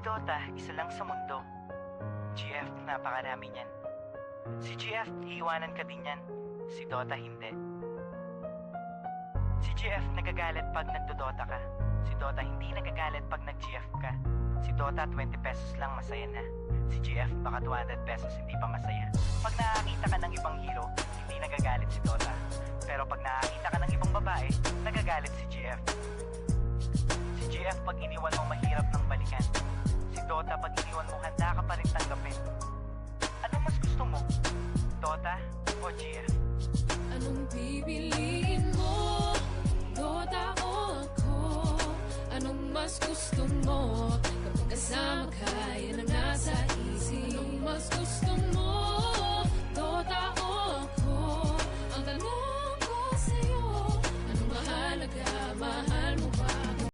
Dota, isa lang sa mundo. GF, napakarami niyan. Si GF, iiwanan ka din yan. Si Dota, hindi. Si GF, nagagalit pag nagdodota ka. Si Dota, hindi nagagalit pag nag-GF ka. Si Dota, 20 pesos lang, masaya na. Si GF, baka 200 pesos, hindi pa masaya. Pag nakakita ka ng ibang hero, hindi nagagalit si Dota. Pero pag nakakita ka ng ibang babae, nagagalit si GF. Si GF pag iniwan mo mahirap ng Dota o Gia? Anong bibiliin mo? Dota o ako? Anong mas gusto mo? Kapag kasama ka, yan ang nasa isip Anong mas gusto mo? Dota o ako? Ang tanong ko sa'yo Anong mahalaga, mahalaga?